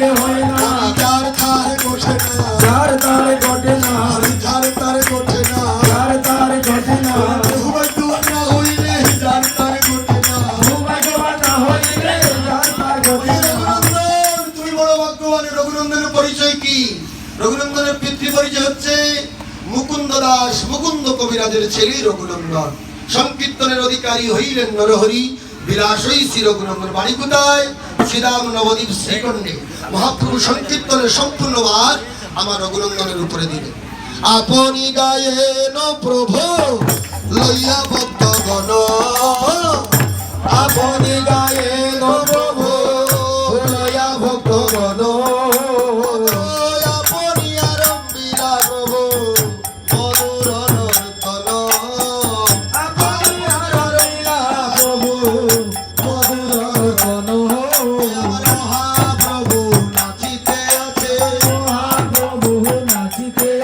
লোকে হয় না। রঘুনন্দনের পিতৃ পরিচয় হচ্ছে মুকুন্দ দাস মুকুন্দ কবিরাজের ছেলে রঘুনন্দন। সংকীর্তনের অধিকারী হইলেন নরহরি। বিলাসই শ্রী রঘুনন্দন। বাড়ি কোথায়? শ্রীরাম নবদ্বীপ শ্রীকণ্ডে মহাপ্রভু সংকীর্তনের সম্পূর্ণ ভার আমার রঘুনন্দনের উপরে দিবে। আপনি গায়েন প্রভু, লইয়া বদ্ধ গণ। আপনি গায়েন প্রভু, লইয়া ভক্ত গণ। good.